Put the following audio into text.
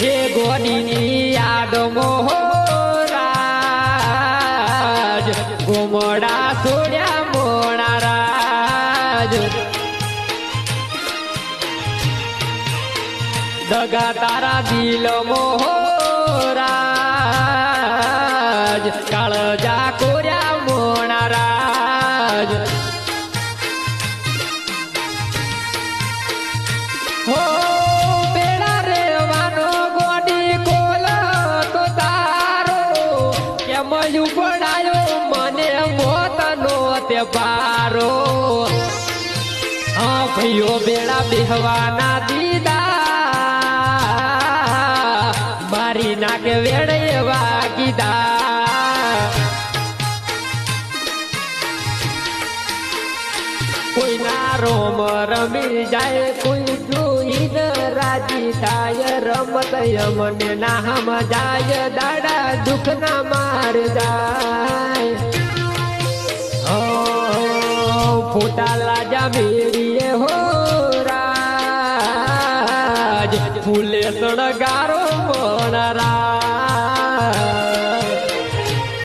હે ગોડીની યાદ મોહરાજ, ગોમડા સોડ્યા મોણા રાજ. દગા તારા દિલ મોહરાજ, કાળજા કોર્યા મોણા રાજ. કેમ ઉપડાયો મને મોતનો તે પારો હા, ભાઈઓ, બેડા બેહવાના દીદા. મારી નાકે વેડે વાગીદા કોઈ કોઈના રોમ રમી જાય, કોઈ રાજી થાય, રમત યમને ના હમ જાય, દાડા દુઃખ ના માર જાય. ફોટા લાજા મેરીએ હો, રાજ. ફૂલે સણગારો મણ